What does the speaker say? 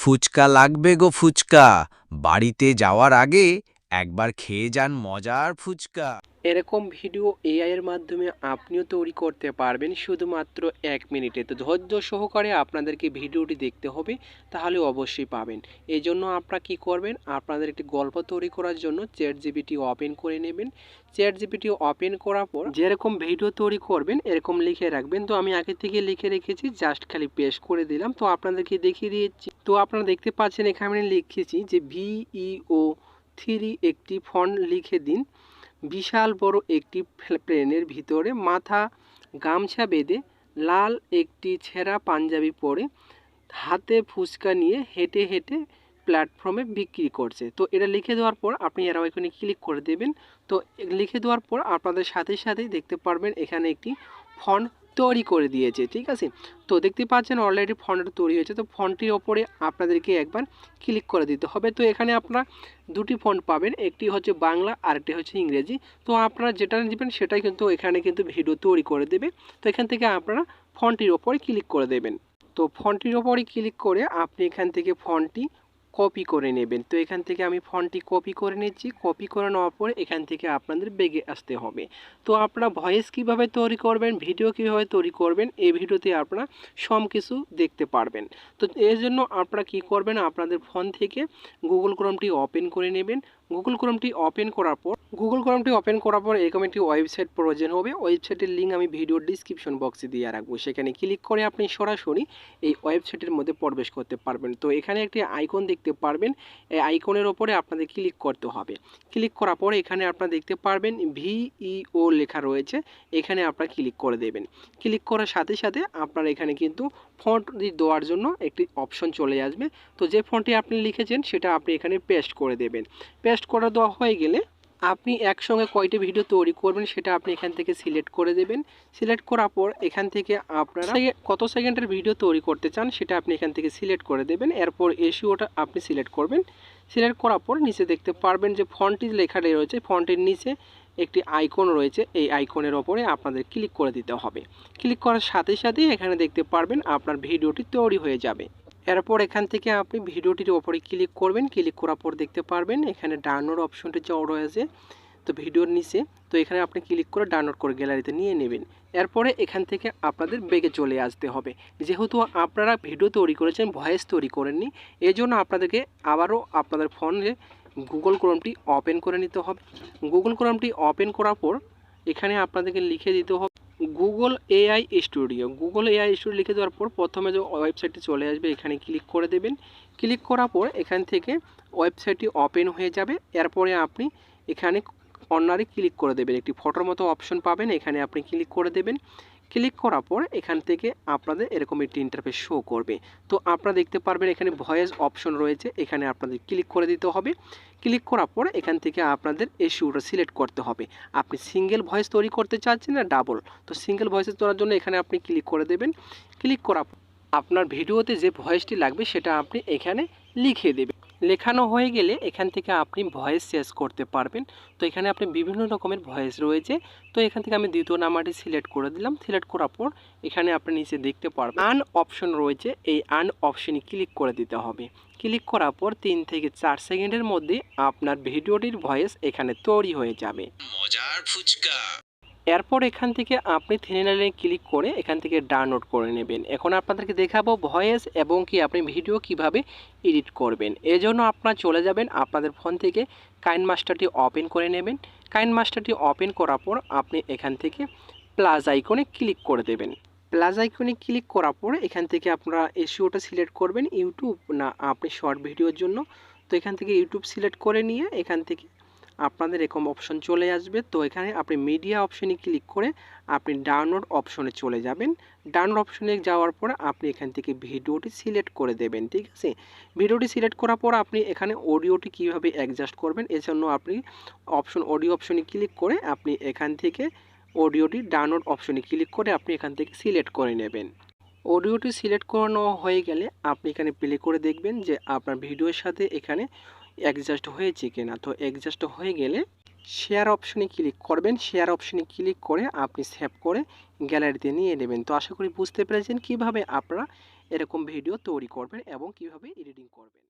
ফুচকা লাগবে গো ফুচকা। বাড়িতে যাওয়ার আগে একবার খেয়ে যান মজার ফুচকা। এরকম ভিডিও এআই এর মাধ্যমে আপনিও তৈরি করতে পারবেন শুধুমাত্র এক মিনিটে। তো ধৈর্য সহকারে আপনাদেরকে ভিডিওটি দেখতে হবে, তাহলে অবশ্যই পাবেন। এই জন্য আপনারা কী করবেন, আপনাদের একটি গল্প তৈরি করার জন্য চ্যাট জিপিটি ওপেন করে নেবেন। চ্যাট জিপিটি ওপেন করার পর যেরকম ভিডিও তৈরি করবেন, এরকম লিখে রাখবেন। তো আমি আগে থেকে লিখে রেখেছি, জাস্ট খালি পেস্ট করে দিলাম। তো আপনাদেরকে দেখিয়ে দিয়েছি। তো আপনারা দেখতে পাচ্ছেন, এখানে আমি লিখেছি যে ভিইও থ্রি একটি ফন্ট লিখে দিন। বিশাল বড় একটি প্লেনের ভিতরে মাথা, গামছা বেঁধে লাল একটি ছেঁড়া পাঞ্জাবি পরে হাতে ফুচকা নিয়ে হেঁটে হেঁটে প্ল্যাটফর্মে বিক্রি করছে। তো এটা লিখে দেওয়ার পর আপনি এরাও এখানে ক্লিক করে দেবেন। তো লিখে দেওয়ার পর আপনাদের সাথে সাথেই দেখতে পারবেন এখানে একটি ফন্ট তৈরি করে দিয়েছে, ঠিক আছে? তো দেখতে পাচ্ছেন অলরেডি ফন্টটা তৈরি হয়েছে, তো ফন্টটির ওপরে আপনাদেরকে একবার ক্লিক করে দিতে হবে। তো এখানে আপনারা দুটি ফন্ট পাবেন, একটি হচ্ছে বাংলা আর একটি হচ্ছে ইংরেজি। তো আপনারা যেটা নেবেন সেটাই কিন্তু এখানে কিন্তু ভিডিও তৈরি করে দেবে। তো এখান থেকে আপনারা ফন্টটির ওপরে ক্লিক করে দেবেন। তো ফন্টটির ওপরে ক্লিক করে আপনি এখান থেকে ফন্টটি কপি করে নেবেন। তো এখান থেকে আমি ফন্টটি কপি করে নিচ্ছি। কপি করে নেওয়ার পর এখান থেকে আপনাদের বেগে আসতে হবে। তো আপনারা ভয়েস কীভাবে তৈরি করবেন ভিডিও কীভাবে তৈরি করবেন, এই ভিডিওতে আপনারা সব কিছু দেখতে পারবেন। তো এর জন্য আপনারা কি করবেন, আপনাদের ফোন থেকে গুগল ক্রোমটি ওপেন করে নেবেন। গুগল ক্রোমটি ওপেন করার পর গুগল ক্রোমটি ওপেন করার পর এরকম একটি ওয়েবসাইট প্রয়োজন হবে। ওয়েবসাইটের লিঙ্ক আমি ভিডিওর ডিসক্রিপশন বক্সে দিয়ে রাখব। সেখানে ক্লিক করে আপনি সরাসরি এই ওয়েবসাইটের মধ্যে প্রবেশ করতে পারবেন। তো এখানে একটি আইকন দেখতে পারবেন। এই আইকনের ওপরে আপনাদের ক্লিক করতে হবে। ক্লিক করার পরে এখানে আপনারা দেখতে পারবেন ভিইও লেখা রয়েছে। এখানে আপনারা ক্লিক করে দেবেন। ক্লিক করার সাথে সাথে আপনার এখানে কিন্তু ফন্ট দেওয়ার জন্য একটি অপশন চলে আসবে। তো যে ফন্টটি আপনি লিখেছেন, সেটা আপনি এখানে পেস্ট করে দেবেন। পেস্ট করা দেওয়া হয়ে গেলে আপনি একসঙ্গে কয়টি ভিডিও তৈরি করবেন সেটা আপনি এখান থেকে সিলেক্ট করে দেবেন। সিলেক্ট করার পর এখান থেকে আপনারা কত সেকেন্ডের ভিডিও তৈরি করতে চান সেটা আপনি এখান থেকে সিলেক্ট করে দেবেন। এরপর এসিওটা আপনি সিলেক্ট করবেন। সিলেক্ট করার পর নিচে দেখতে পারবেন যে ফন্টটি লেখাটা রয়েছে। ফন্টের নিচে একটি আইকন রয়েছে। এই আইকনের ওপরে আপনাদের ক্লিক করে দিতে হবে। ক্লিক করার সাথে সাথেই এখানে দেখতে পারবেন আপনার ভিডিওটি তৈরি হয়ে যাবে। এরপর এখান থেকে আপনি ভিডিওটির ওপরে ক্লিক করবেন, ক্লিক করার পর দেখতে পারবেন এখানে ডাউনলোড অপশনটি যা রয়েছে, তো ভিডিওর নিচে, তো এখানে আপনি ক্লিক করে ডাউনলোড করে গ্যালারিতে নিয়ে নেবেন। এরপরে এখান থেকে আপনাদের বেগে চলে আসতে হবে। যেহেতু আপনারা ভিডিও তৈরি করেছেন ভয়েস তৈরি করেননি এই জন্য আপনাদেরকে আবারও আপনাদের ফোনে গুগল ক্রোমটি ওপেন করে নিতে হবে। গুগল ক্রোমটি ওপেন করার পর এখানে আপনাদেরকে লিখে দিতে হবে Google AI studio Google AI studio লিখে দেওয়ার পর প্রথমে যে ওয়েবসাইটটি চলে আসবে, এখানে ক্লিক করে দেবেন। ক্লিক করার পর এখান থেকে ওয়েবসাইটটি ওপেন হয়ে যাবে। এরপরে আপনি এখানে কর্নারে ক্লিক করে দেবেন। একটি ফটোর মতো অপশন পাবেন। এখানে আপনি ক্লিক করে দেবেন। ক্লিক করার পর এখান থেকে আপনাদের এরকম একটি ইন্টারফেস শো করবে। তো আপনারা দেখতে পারবেন এখানে ভয়েস অপশন রয়েছে, এখানে আপনাদের ক্লিক করে দিতে হবে। ক্লিক করার পর এখান থেকে আপনাদের এসিউটা সিলেক্ট করতে হবে। আপনি সিঙ্গেল ভয়েস তৈরি করতে চাচ্ছেন না ডাবল তো সিঙ্গেল ভয়েসে তোলার জন্য এখানে আপনি ক্লিক করে দেবেন। ক্লিক করার আপনার ভিডিওতে যে ভয়েসটি লাগবে সেটা আপনি এখানে লিখে দেবেন। লেখানো হয়ে গেলে এখান থেকে আপনি ভয়েস চেঞ্জ করতে পারবেন। তো এখানে আপনি বিভিন্ন রকমের ভয়েস রয়েছে। তো এখান থেকে আমি দ্বিতীয় নাম্বারটি সিলেক্ট করে দিলাম। সিলেক্ট করার পর এখানে আপনি নিচে দেখতে পারবেন আন অপশন রয়েছে। এই আন অপশনে ক্লিক করে দিতে হবে। ক্লিক করার পর তিন থেকে চার সেকেন্ডের মধ্যে আপনার ভিডিওটির ভয়েস এখানে তৈরি হয়ে যাবে। মজার ফুচকা। এরপর এখান থেকে আপনি থ্রিনালে ক্লিক করে এখান থেকে ডাউনলোড করে নেবেন। এখন আপনাদেরকে দেখাবো ভয়েস এবং কি আপনি ভিডিও কীভাবে এডিট করবেন। এজন্য আপনারা চলে যাবেন আপনাদের ফোন থেকে কাইন মাস্টারটি ওপেন করে নেবেন। কাইন মাস্টারটি ওপেন করার পর আপনি এখান থেকে প্লাস আইকনে ক্লিক করে দেবেন। প্লাস আইকনে ক্লিক করার পর এখান থেকে আপনারা এসিওটা সিলেক্ট করবেন। ইউটিউব না, আপনি শর্ট ভিডিওর জন্য। তো এখান থেকে ইউটিউব সিলেক্ট করে নিয়ে এখান থেকে আপনাদের এরকম অপশন চলে আসবে। তো এখানে আপনি মিডিয়া অপশনে ক্লিক করে আপনি ডাউনলোড অপশনে চলে যাবেন। ডাউনলোড অপশনে যাওয়ার পর আপনি এখান থেকে ভিডিওটি সিলেক্ট করে দেবেন, ঠিক আছে? ভিডিওটি সিলেক্ট করার পর আপনি এখানে অডিওটি কীভাবে অ্যাডজাস্ট করবেন এজন্য আপনি অপশন অডিও অপশনে ক্লিক করে আপনি এখান থেকে অডিওটি ডাউনলোড অপশনে ক্লিক করে আপনি এখান থেকে সিলেক্ট করে নেবেন। অডিওটি সিলেক্ট করানো হয়ে গেলে আপনি এখানে প্লে করে দেখবেন যে আপনার ভিডিওর সাথে এখানে অ্যাডজাস্ট হয়েছে কিনা, তো অ্যাডজাস্ট হয়ে গেলে শেয়ার অপশনে ক্লিক করবেন শেয়ার অপশনে ক্লিক করে আপনি সেভ করে গ্যালারিতে নিয়ে নেবেন। তো আশা করি বুঝতে পেরেছেন কীভাবে আপনারা এরকম ভিডিও তৈরি করবেন এবং কীভাবে এডিটিং করবেন।